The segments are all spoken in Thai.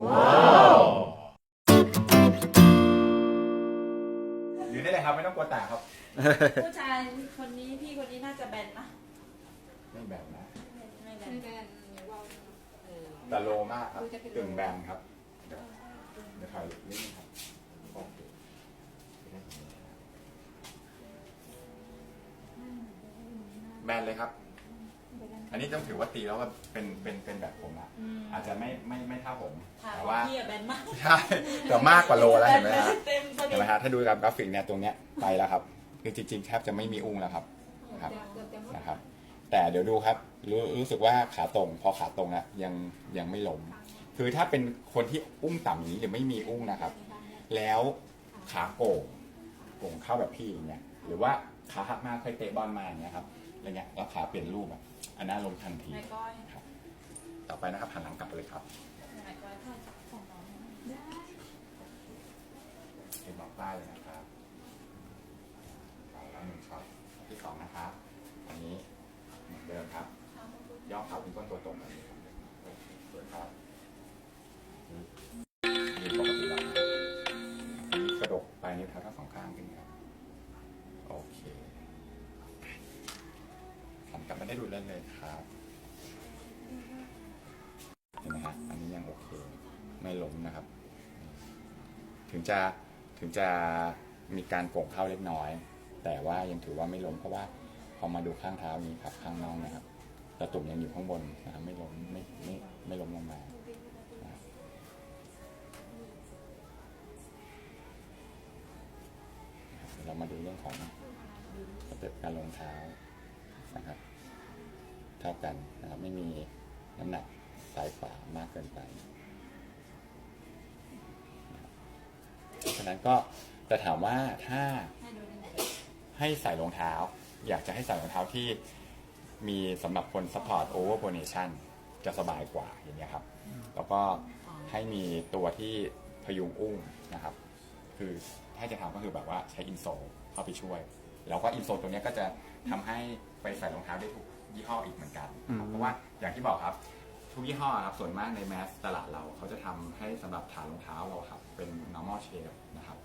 ยืนได้เลยครับไม่ต้องกลัวแตกครับ ผู้ชายคนนี้พี่คนนี้น่าจะแบนนะไม่แบบนะ ไม่แบนไม่แบนอย่าว่าวเออแต่โลมากครับกึ่งแบนครับ เดี๋ยวเดี๋ยวถ่ายนิดนึงครับโอเคแบนเลยครับ อันนี้ต้องถือว่าตีแล้วว่าเป็นเป็นเป็นแบบผมละอืมอาจจะไม่ไม่ไม่เท่าผม ค่ะแต่ของว่าพี่อะแบนมากใช่แต่มากกว่าโลแล้วเห็นไหมฮะเต็มพอดีเห็นไหมฮะถ้าดูตามกราฟิกเนี่ยตรงเนี้ยไปแล้วครับ คือจริงๆแทบจะไม่มีอุ้งแล้วครับนะครับเกือบจะหมดนะครับ แต่เดี๋ยวดูครับรู้รู้สึกว่าขาตรงพอขาตรงอะยังยังไม่ล้มคือถ้าเป็นคนที่อุ้งต่ำอย่างนี้หรือไม่มีอุ้งนะครับ แล้วขาโก่งโก่งเข้าแบบพี่อย่างเงี้ยหรือว่าขาหักมากค่อยเตะบอลมาอย่างเงี้ยครับอย่างเงี้ยแล้วขาเปลี่ยนรูปอะ อันนั้นลงทันทีนายก้อยครับต่อไปนะครับหันหลังกลับไปเลยครับนายก้อยถ้าของน้องเห็นบอกป้ายเลยนะครับไปแล้วหนึ่งช็อตที่สองนะครับอันนี้เหมือนเดิมครับย่อเข่าเป็นก้นตัวตรงแบบนี้ครับสวยครับ ได้ดูเล่นเลยครับเห็นไหมฮะอันนี้ยังโอเค ไม่ล้มนะครับ ถึงจะถึงจะมีการโก่งเข้าเล็กน้อย แต่ว่ายังถือว่าไม่ล้มเพราะว่าพอมาดูข้างเท้านี้ครับข้างน่องนะครับตะตุ่มยังอยู่ข้างบนนะครับไม่ล้มไม่ไม่ไม่ล้มลงมาเดี๋ยวเรามาดูเรื่องของสเต็ปการลงเท้านะครับ เท่ากันนะครับไม่มีน้ำหนักซ้ายขวามากเกินไปฉะนั้นก็จะถามว่าถ้าให้ใส่รองเท้า อยากจะให้ใส่รองเท้าที่มีสำหรับคน support over pronation จะสบายกว่าอย่างเงี้ยครับ แล้วก็ให้มีตัวที่พยุงอุ้งนะครับ คือถ้าจะทำก็คือแบบว่าใช้อินโซลเข้าไปช่วย แล้วก็อินโซลตัวเนี้ยก็จะทำให้ไปใส่รองเท้าได้ทุก ยี่ห้ออีกเหมือนกันนะครับเพราะว่าอย่างที่บอกครับ ทุกยี่ห้อครับส่วนมากในแมสตลาดเราเขาจะทำให้สำหรับฐานรองเท้าเราครับ เป็น normal shape นะครับ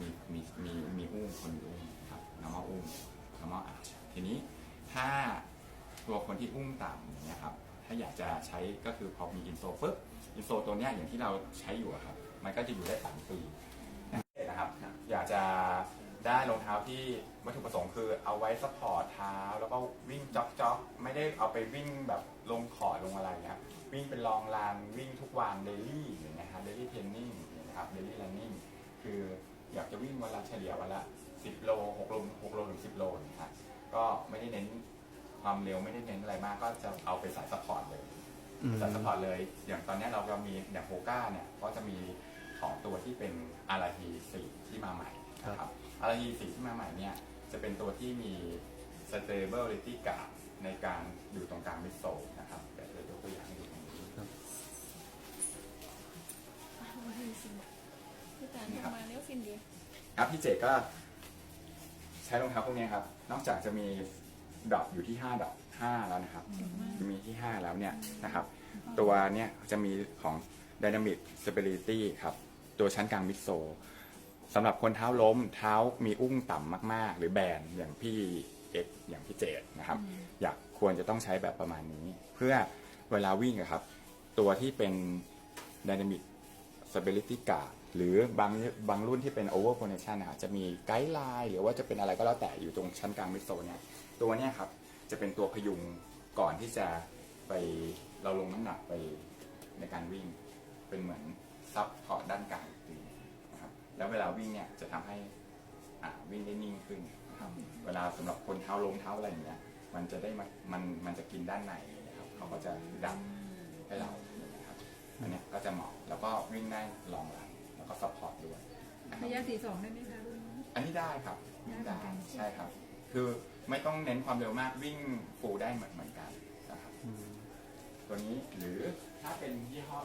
มีมีมีมีอุ้งคนมีอุ้งนะครับ normal อุ้ง normal arch ทีนี้ถ้าตัวคนที่อุ้งต่ำอย่างเงี้ยครับถ้าอยากจะใช้ก็คือพอมีอินโซปุ๊บอินโซตัวเนี้ยอย่างที่เราใช้อยู่อะครับ มันก็จะอยู่ได้สามปี ได้รองเท้าที่วัตถุประสงค์คือเอาไว้ซัพพอร์ตเท้า แล้วก็วิ่งจ็อกจ็อกไม่ได้เอาไปวิ่งแบบลงขอดลงอะไรนะวิ่งเป็นลองลานวิ่งทุกวันเดลี่อย่างเงี้ยครับเดลี่เทรนนิ่งนะครับเดลี่ r นนิ่งคืออยากจะวิ่งวันละเฉลี่ยวันละ10 โล6โล6โลถึง10 โลนะครับก็ไม่ได้เน้นความเร็วไม่ได้เน้นอะไรมาก ก็จะเอาไปใส่ซัพพอร์ตเลยใส่ซัพพอร์ตเลย อย่างตอนเนี้ยเราก็มีอย่างโฮก้าเนี่ยก็จะมีของตัวที่เป็นอาราฮีสีที่มาใหม่นะครับ อาราฮีสีที่มาใหม่เนี่ยจะเป็นตัวที่มี stability guard ในการอยู่ตรงกลางมิดโซลนะครับเดี๋ยวจะยกตัวอย่างให้ดูตรงนี้พี่ตาลมาเลี้ยวฟินดีครับพี่เจก็ใช้รองเท้าพวกนี้ครับ นอกจากจะมีดอกอยู่ที่5ดอก5แล้วนะครับ จะมีที่ 5 แล้วเนี่ยนะครับ ตัวเนี้ยจะมีของ Dynamic Stability ครับ ตัวชั้นกลางมิดโซล สำหรับคนเท้าล้มเท้ามีอุ้งต่ำมาก ๆ หรือแบนอย่างพี่เอ็กอย่างพี่เจดนะครับ อยากควรจะต้องใช้แบบประมาณนี้ เพื่อเวลาวิ่งอะครับ ตัวที่เป็น Dynamic Stability Guard หรือบางบางรุ่นที่เป็น Over Pronation นะครับจะมีไกด์ไลน์หรือว่าจะเป็นอะไรก็แล้วแต่อยู่ตรงชั้นกลางมิดโซลเนี่ยตัวเนี้ยครับจะเป็นตัวพยุงก่อนที่จะไปเราลงน้ำหนักไปในการวิ่ง เป็นเหมือนซับพอร์ตด้านกลางอีกทีนะครับ แล้วเวลาวิ่งเนี่ยจะทำให้อ่าวิ่งได้นิ่งขึ้นนะครับเวลาสำหรับคนเท้าลงเท้าอะไรอย่างเงี้ยมันจะได้มามันมันจะกินด้านในนะครับเขาก็จะดันให้เราอย่างเงี้ยครับอันเนี้ยก็จะเหมาะแล้วก็วิ่งได้ลองรันแล้วก็ซัพพอร์ตด้วยนะครับระยะสี่สองได้ไหมคะรุ่นนี้อันนี้ได้ครับวิ่งได้ได้เหมือนกันใช่ครับ คือไม่ต้องเน้นความเร็วมากวิ่งฟูลได้เหมือนเหมือนกันนะครับตัวนี้หรือถ้าเป็นยี่ห้อ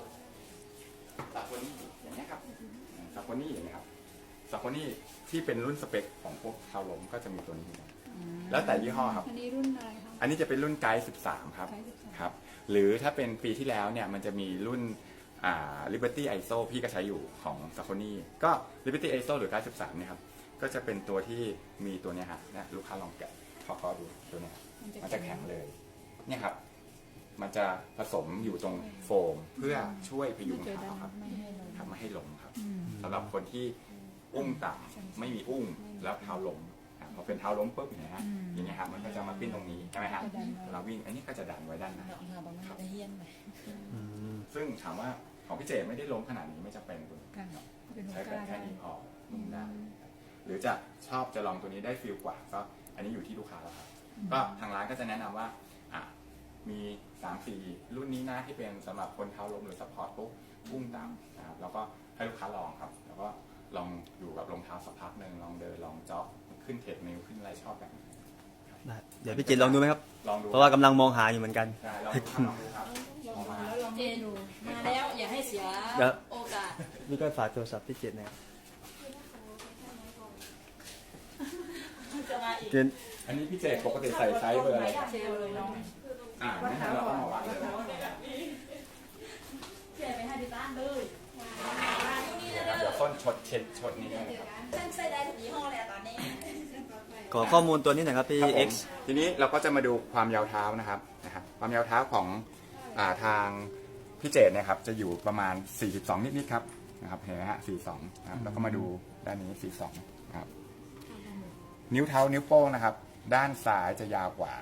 ซาโคนี่อย่างเงี้ยครับ ซาโคนี่อย่างเงี้ยครับซาโคนี่ที่เป็นรุ่นสเปคของพวกเทาลมก็จะมีตัวนี้เหมือนกันแล้วแต่ยี่ห้อครับ อันนี้รุ่นอะไรคะ อันนี้จะเป็นรุ่นไกด์13 ครับ ไกด์13 ครับ หรือถ้าเป็นปีที่แล้วเนี่ยมันจะมีรุ่นอ่า Liberty ISO พี่ก็ใช้อยู่ของ s a c o n y ก็ Liberty ISO หรือ913เนี่ยครับ ก็จะเป็นตัวที่มีตัวเนี้ยฮะนะลูกค้าลองแกะขอขอดูตัวเนี้ยครับมันจะแข็งเลย เนี่ยครับ มันจะผสมอยู่ตรงโฟมเพื่อช่วยพยุงเท้าครับไม่ให้ลงครับไม่ให้ล้มครับ สำหรับคนที่อุ้งต่ำไม่มีอุ้งแล้วเท้าล้มอะพอเป็นเท้าล้มปุ๊บเนี่ยฮะอย่างเงี้ยครับมันก็จะมาปิ้นตรงนี้ใช่ไหมครับเราวิ่งอันนี้ก็จะดันไว้ด้านในเราเอาบางมันจะเฮี้ยนไปซึ่งถามว่าของพี่เจไม่ได้ล้มขนาดนี้ไม่จำเป็นคุณกันเป็นหัวใช้กแบบล้าแค่ได้ นี้พอนุ่มได้ครับหรือจะชอบจะลองตัวนี้ได้ฟิลกว่าก็อันนี้อยู่ที่ลูกค้าแล้วครับก็ทางร้านก็จะแนะนำว่าอะมี3ามสี่รุ่นนี้นะที่เป็นสำหรับคนเท้าล้มหรือซัพพอร์ตปุ๊บอุ้งต่ำนะครับแล้วก็ ให้ลูกค้าลองครับ แล้วก็ลองอยู่กับรองเท้าสักพักหนึ่งลองเดินลองจ็อกขึ้นเทรดมิลขึ้นอะไรชอบแบบไหนได้เดี๋ยวพี่เจตลองดูไหมครับ ลองดูเพราะว่ากำลังมองหาอยู่เหมือนกัน ได้ลองดูครับลองดูครับออกมาเจนมาแล้ว อย่าให้เสียเดี๋ยว โอกาสพี่ก็ฝากโทรศัพท์พี่เจตนะครับจะมาอีกเจนอันนี้พี่เจปกติใส่ไซส์เบอร์อะไรครับเซลเลยน้องอ่างั้นเราต้องมาวางเลย เจไปให้ดิต้านเลย นี่เดี๋ยวนะนะเด้เดี๋อยวส้นชดเช็ดชดนี้ให้นะครับฉันใส่ได้ทุกยี่ห้อเลยอะตอนนี้ ขอข้อมูลตัวนี้หน่อยครับพี่ ครับผม X ทีนี้เราก็จะมาดูความยาวเท้านะครับนะครับ ความยาวเท้าของอาทางพี่เจตเนะครับจะอยู่ประมาณ 42 นิดๆครับนะครับเห็นไหมฮะ42นะครับแล้วก็มาดูด้านนี้ 42นะครับนิ้วเท้านิ้วโป้งนะครับ ด้านซ้ายจะยาวกว่า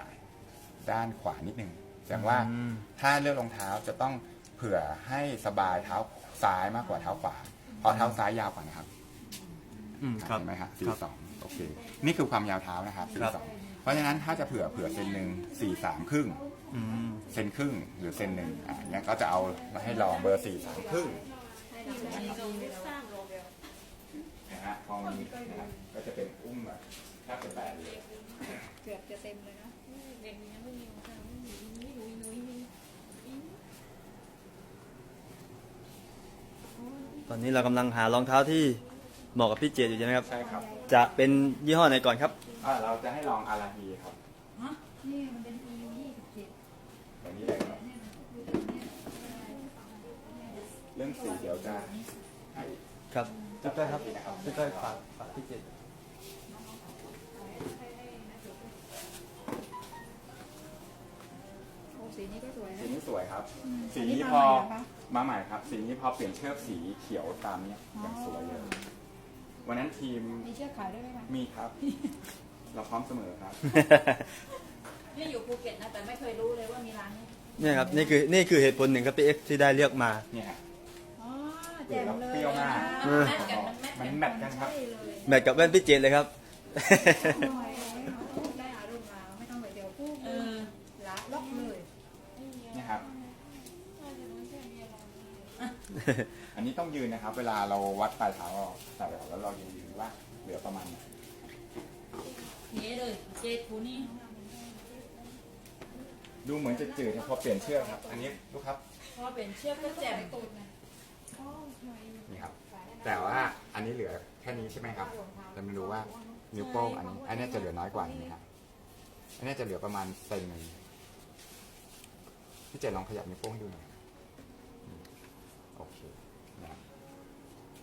ด้านขวานิดนึงแสดงว่าอืม ถ้าเลือกรองเท้าจะต้องเผื่อให้สบายเท้าซ้ายมากกว่าเท้าขวา เพราะเท้าซ้ายยาวกว่านะครับอืมครับ เห็นไหมครับคสี่รับสองโอเค นี่คือความยาวเท้านะครับสี่ครับสองเพราะฉะนั้นถ้าจะเผื่อเผื่อเซนหนึ่งสี่สามครึ่ง อืม เซนครึ่งหรือเซนหนึ่งอ่าเนี่ยก็จะเอามาให้ลองเบอร์สี่สามครึ่งนะฮะพอมีนะครับก็จะเป็นอุ้มแบบแทบจะแบนเลยเกือบจะเต็มเลยนะ ตอนนี้เรากำลังหารองเท้าที่เหมาะกับพี่เจตอยู่ใช่ไหมครับ ใช่ครับ จะเป็นยี่ห้อไหนก่อนครับ อ่าเราจะให้ลองอาราฮีครับนี่มันเป็น EU ยี่สิบเจ็ดแบบนี้เลยครับ เรื่องสีเดี๋ยวจะให้ครับพี่ก้อยครับพี่ก้อยฝากฝากพี่เจต โอ้ สีนี้ก็สวยสีนะนี้สวยครับสีอันนี้นี้มาพอใหม่เหรอคะ มาใหม่ครับ สีนี้พอเปลี่ยนเชือกสีเขียวตามเนี้ยอย่างสวยเลย วันนั้นทีมมีเชือกขายด้วยไหมคะมีครับ เราพร้อมเสมอครับนี่อยู่ภูเก็ตนะแต่ไม่เคยรู้เลยว่ามีร้านนี้เนี่ยครับนี่คือนี่คือเหตุผลหนึ่งครับพี่ X ที่ได้เลือกมา เนี่ยฮะ อ๋อแจ่มเลยเปรี้ยวมากมันแมทกันมันแมทมันกันแมทกันครับ ใช่เลยแมทกับแว่นพี่เจตเลยครับโอ้ยได้อารมณ์มาไม่ต้องไปเดี๋ยวพูด เออ ละล็อกเลย เนี่ยครับ อันนี้ต้องยืนนะครับ เวลาเราวัดปลายเท้าเราใส่ออกแล้วเรายืนยืนว่าเหลือประมาณไหนนี่เลยเจทูนี่ดูเหมือนจะจืดนะพอเปลี่ยนเชือกครับ อันนี้ดูครับพอเป็นเชือกก็แจ่มนี่ครับ แต่ว่าอันนี้เหลือแค่นี้ใช่ไหมครับแต่มาดูว่านิ้วโป้งอันนี้อันนี้จะเหลือน้อยกว่านี้ครับอันนี้จะเหลือประมาณเซนหนึ่งพี่เจลองขยับนิ้วโป้งให้ดูหน่อยอืมโอเคนะครับ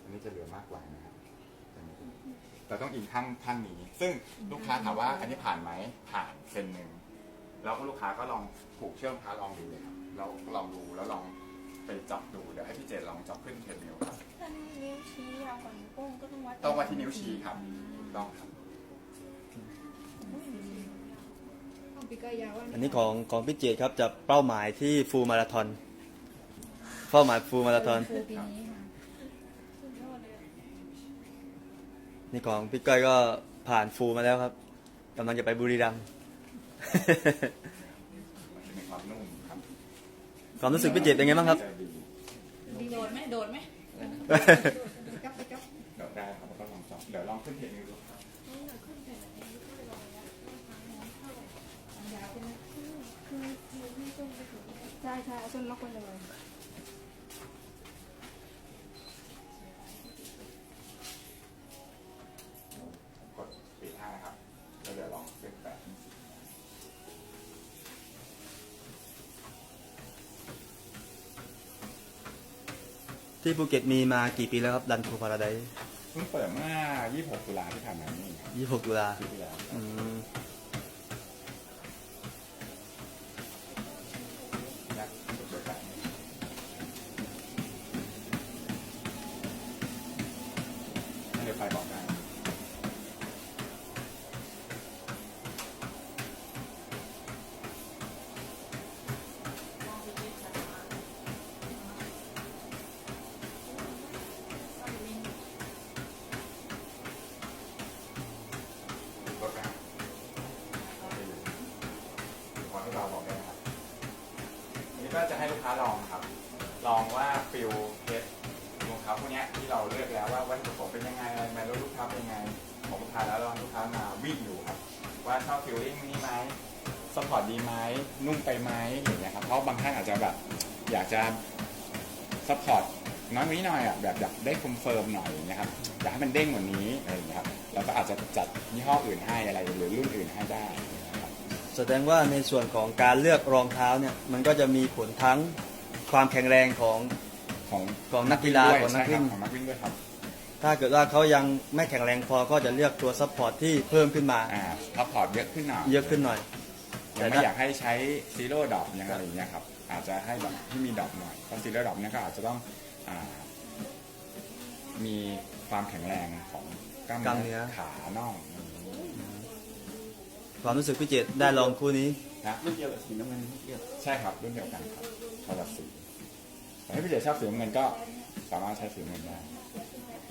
อั นนี้จะเหลือมากกว่านะครับแต่ต้องอิงข้างข้างนี้ ซึ่งลูกค้าถามว่าอันนี้ผ่านไหมผ่านเซนหนึ่งแล้วก็ลูกค้าก็ลองผูกเชือกเท้าลองดูเลยครับเราลองดูแล้วลองไปจับดูเดี๋ยวให้พี่เจลองจับขึ้นเทรดมิลครับถ้านิ้วชี้ยาวกว่านิ้วโป้งก็ต้องวัดต้องมาที่นิ้วชี้ครับต้องครับต้องปีกยาวว่าอันนี้ของของพี่เจตครับจะเป้าหมายที่ฟูลมาราธอนเป้าหมายฟูลมาราธอนฟูปีนี้ค่ะ นี่ของพี่ก้อยก็ผ่านฟูลมาแล้วครับกำลังจะไปบุรีรัมย์มันจะมีความนุ่มครับความรู้สึกพี่เจตเป็นไงบ้างครับจะดีโดดไหมโดดไหมกับไปกับเดี๋ยวได้ครับแล้วก็ลองจับเดี๋ยวลองขึ้นเทรดมิลดูครับยาวใช่ไหมใช่ใช่เอาส้นล็อกไปเลย กดปีห้านะครับแล้วเดี๋ยวลองขึ้นแปด ที่ภูเก็ตมีมากี่ปีแล้วครับดันทูพาราไดเพิ่งเปิดเมื่อ26ตุลาที่ผ่านมานี่เองครับยี่หกตุลาปีที่แล้ว อืม อบฟิลลิ่งนี้ไหมสปอร์ตดีไหมนุ่มไปไหมอย่างเงี้ยครับเพราะบางท่านอาจจะแบบอยากจะซัพพอร์ตน้อยกว่านี้หน่อยอะแบบอยากได้คอนเฟิร์มหน่อยนะครับอยากให้มันเด้งกว่านี้อะไรอย่างเงี้ยครับแล้วก็อาจจะจัดยี่ห้ออื่นให้อะไรหรือรุ่นอื่นให้ได้นะครับแสดงว่าในส่วนของการเลือกรองเท้าเนี่ยมันก็จะมีผลทั้งความแข็งแรงของของของนักกีฬาด้วยของนักใช่ครับวิ่งของนักวิ่งด้วยครับ ถ้าเกิดว่าเขายังไม่แข็งแรงพอก็จะเลือกตัวซัพพอร์ตที่เพิ่มขึ้นมา อ่าซัพพอร์ตเยอะขึ้นหน่อยเยอะขึ้นหน่อย ยังไม่อยากให้ใช้ซีโร่ดอกยังอะไรอย่างเงี้ยครับอาจจะให้แบบที่มีดอกหน่อยเพราะซีโร่ดอกเนี่ยก็อาจจะต้องอ่ามีความแข็งแรงของกล้ามกล้ามเนื้เนื้ออขาน่องความรู้สึกพี่เจตได้ลองคู่นี้ นะรุ่นเดียวกับสีน้ำเงินรุ่นเดียวใช่ครับรุ่นเดียวกันครับคนละสีแต่ถ้าพี่เจชอบสีน้ำเงินก็สามารถใช้สีน้ำเงินได้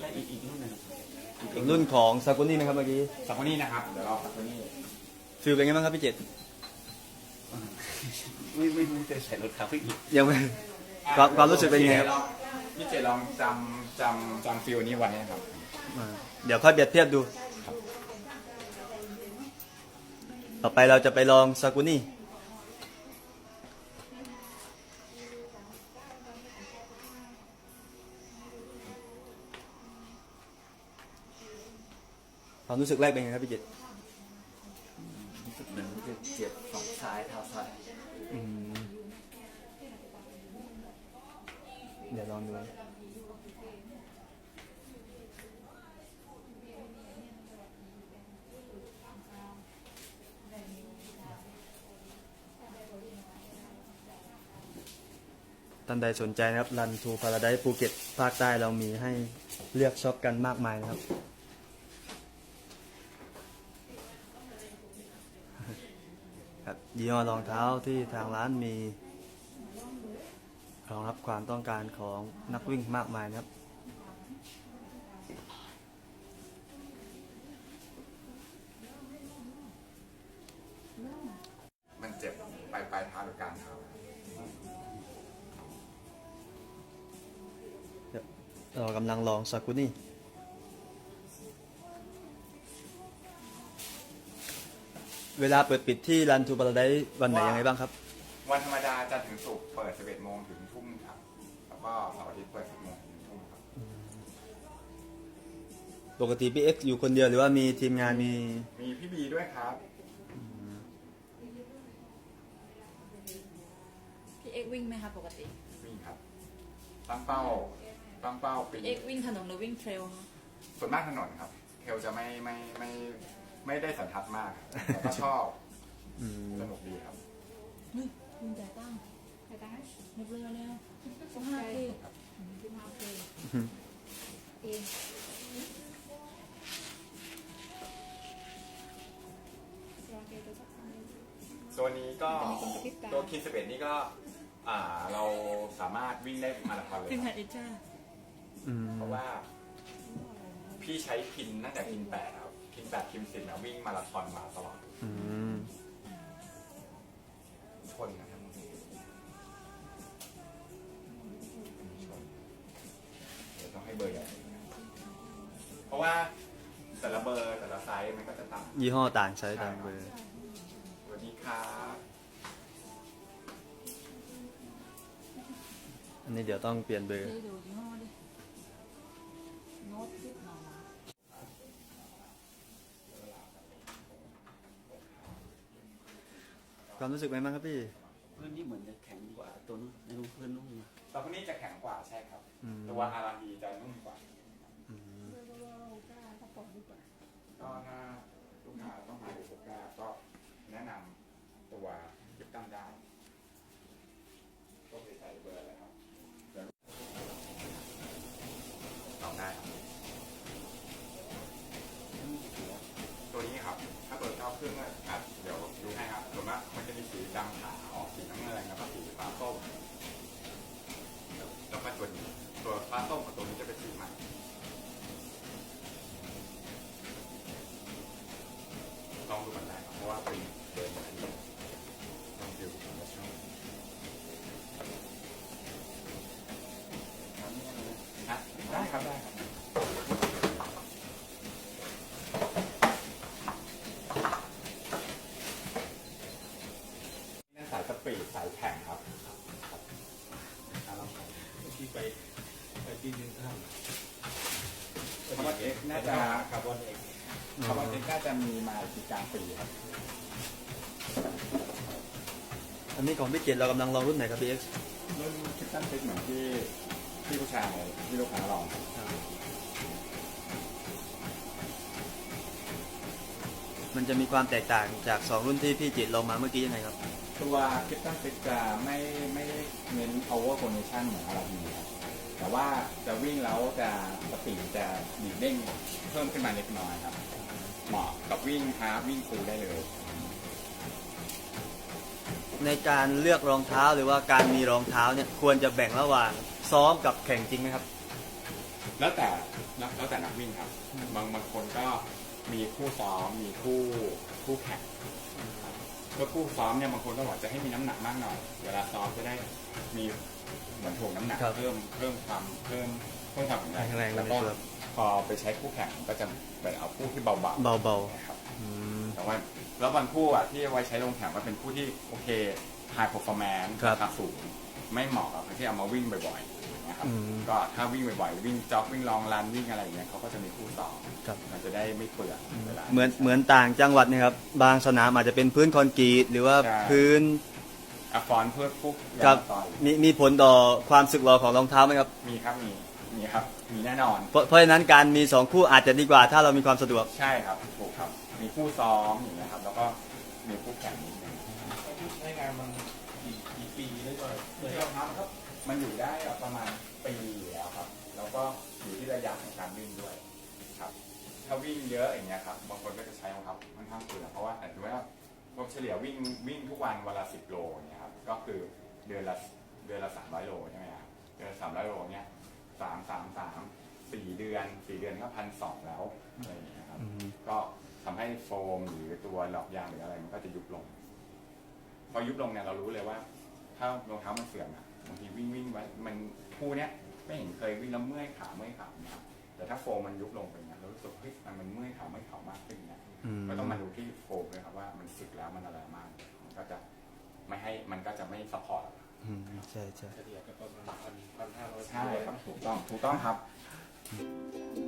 และอีกอีกรุ่นหนึงอีกรุ่นของซากุนี่ไหมครับเมื่อกี้สักคนนี้นะครับเดี๋ยวเราสักคนนี้ฟิลเป็นไงบ้างครับพี่เจตไม่ไม่ไม่เคยใส่รถคาร์อีกยังไม่ ความความรู้สึกเป็นไงครับ พี่เจลองจำจำจำฟิลนี้ไว้นะครับ อ่าเดี๋ยวค่อยเปรียบเทียบดูครับต่อไปเราจะไปลองซากุนี่ รู้สึกแรกเป็นไงครับพี่เจตรู้สึกเหมือนจะเจ็บฝั่งซ้ายเท้าซ้ายเดี๋ยวลองดูท่านใดสนใจนะครับ รันทูพาราไดภูเก็ตภาคใต้เรามีให้เลือกช็อปกันมากมายนะครับ ครับ ยี่ห้อรองเท้าที่ทางร้านมีรองรับความต้องการของนักวิ่งมากมายนะครับ มันเจ็บปลายปลายเท้าหรือกลางเท้าเรากำลังลองซากุนี่ เวลาเปิดปิดที่รันทูบาราไดวันไหนยังไงบ้างครับ วันธรรมดาจันทร์ถึงศุกร์เปิด 11โมงถึงทุ่มครับ แล้วก็เสาร์อาทิตย์เปิด10โมงถึงทุ่มครับ ปกติพี่เอ็กซ์อยู่คนเดียวหรือว่ามีทีมงานมีมีพี่บีด้วยครับ พี่เอ็กวิ่งไหมคะปกติ วิ่งครับ ตั้งเป้า ตั้งเป้าปี พี่เอ็กวิ่งถนนหรือวิ่งเทรลคะส่วนมากถนนครับ เทลจะไม่ไม่ไม่ ไม่ได้สันทัดมากแต่ก็ชอบอืมสนุกดีครับเฮ้ยคุณจ่ายตังค์ไปได้หมดเลยแล้วสองห้าปีที่มาเพลเอสวัสดีตัวสักครั้งตัวนี้ก็เป็นคนกระพริบตาตัวคินสเปนี่ก็อ่าเราสามารถวิ่งได้มาราธอนเลยพี่คแพรับทย์อิจ้าอืมเพราะว่าพี่ใช้พินตั้งแต่พินแปด ครับพินแปดพินสิบนะวิ่งมาราธอนมาตลอดอืมชนนะครับชนเดี๋ยวต้องให้เบอร์ใหญ่เพราะว่าแต่ละเบอร์แต่ละไซส์มันก็จะต่างยี่ห้อต่างใช้ต่างเบอร์สวัสดีครับอันนี้เดี๋ยวต้องเปลี่ยนเบอร์เจ๊ดูยี่ห้อดิโน้ตสิบหน่อย ความรู้สึกเป็นไงบ้างครับพี่ พื้นที่เหมือนจะแข็งกว่าตัวนู้นในรูพื้นนุ่มสพวกนี้จะแข็งกว่าใช่ครับ อืม ตัวอาราดีจะนุ่มกว่า อืมเบอร์โลก้าเขาปล่อยดีกว่า ก็ถ้าลูกค้าต้องการดูโฟก้าก็แนะนำตัวยิปตัมได้ ครับได้ครับนี่สายสปีดสายแข่งครับอะลองดูที่ไปไปที่นึงท่านคาร์บอนเอ็กซ์น่าจะคาร์บอนเอกคาร์บอนเอ็กซ์น่าจะมีมาอีกกลางปีครับอันนี้ของพี่เกียรติเรากำลังลองรุ่นไหนครับพี่เอ็กซ์รุ่นคิปตันฟิกเหมือนที่ ที่ผู้ชายที่ลูกค้าลองครับมันจะมีความแตกต่างจากสองรุ่นที่พี่เกียรติลองมาเมื่อกี้ยังไงครับ ตัวคิปตันฟิกจะไม่ไม่ได้เน้น power condition เหมือนอาราบีครับแต่ว่าจะวิ่งแล้วจะสปีดจะดีดเด้งเพิ่มขึ้นมาเล็กน้อยครับ เหมาะกับวิ่งฮาร์ฟวิ่งฟูลได้เลยในการเลือกรองเท้าหรือว่าการมีรองเท้าเนี่ยควรจะแบ่งระหว่าง ซ้อมกับแข่งจริงไหมครับ แล้วแต่แล้วแต่นักวิ่งครับ บางบางคนก็มีคู่ซ้อมมีคู่คู่แข่งครับเพื่อคู่ซ้อมเนี่ยบางคนก็บอกจะให้มีน้ำหนักมากหน่อย เวลาซ้อมจะได้มีเหมือนถ่วงน้ำหนักครับเพิ่มเพิ่มความเพิ่มเพิ่มความแข็งแรงแข็งแรงแล้วก็ครับ พอไปใช้คู่แข่งก็จะเป็นเอาคู่ที่เบาๆเบานะครับ ๆอืม แต่ว่าแล้วบางคู่อะที่ไว้ใช้ลงแข่งก็เป็นคู่ที่โอเค high performance ครับราคาสูง ไม่เหมาะกับคนที่เอามาวิ่งบ่อยๆนะ ครับอืมก็ถ้าวิ่งบ่อยๆวิ่งจ็อกวิ่งลองรันวิ่งอะไรอย่างเงี้ยเขาก็จะมีคู่ต่อครับ มันจะได้ไม่เปลืองเวลา เหมือนเหมือนต่างจังหวัดเนะครับ บางสนามอาจจะเป็นพื้นคอนกรีตหรือว่าใช่ พื้นอะฟอนเพื่อพวกครับต่อยมีมีผลต่อความสึกหรอของรองเท้าไหมครับมีครับมีมีครับ มีแน่นอน เพราะเพราะฉะนั้นการมีสองคู่อาจจะดีกว่าถ้าเรามีความสะดวก ใช่ครับถูกครับ มีคู่ซ้อมอย่างเงี้ยครับ แล้วก็มีคู่แข่งนิดนึงที่ใช้งานมันกี่กี่ปีแล้วก็เหมือนรองเท้าครับมันอยู่ได้ประมาณ ปีอยู่แล้วครับ แล้วก็อยู่ที่ระยะของการวิ่งด้วยครับ ถ้าวิ่งเยอะอย่างเงี้ยครับบางคนก็จะใช้รองเท้าค่อนข้างเปลืองเพราะว่าอาจจะว่าพวกเฉลี่ยวิ่งวิ่งทุกวันวันละสิบโลอย่างเงี้ยครับก็คือเดือนละเดือนละสามร้อยโลใช่ไหมครับเดือนละสามร้อยโลเนี้ยสามสามสามสี่เดือนสี่เดือนก็พันสองแล้วอะไรอย่างเงี้ยครับอืมก็ทำให้โฟมหรือตัวหลอกยางหรืออะไรมันก็จะยุบลง พอยุบลงเนี่ยเรารู้เลยว่า ถ้ารองเท้ามันเสื่อมอะ บางทีวิ่งวิ่งไว้มันคู่เนี้ยไม่เห็นเคยวิ่งแล้วเมื่อยขาเมื่อยขานะครับแต่ถ้าโฟมมันยุบลงไปเนี่ยเรารู้สึกเฮ้ยมันมันเมื่อยขาเมื่อยขามากขึ้นเนี่ยอืมก็ต้องมาดูที่โฟมเลยครับว่ามันสึกแล้วมันอะไรมากมันก็จะไม่ให้มันก็จะไม่ซัพพอร์ตอืมใช่ใช่เฉลี่ยก็ประมาณพันพันห้าร้อยใช่ครับถูกต้องถูกต้องครับเ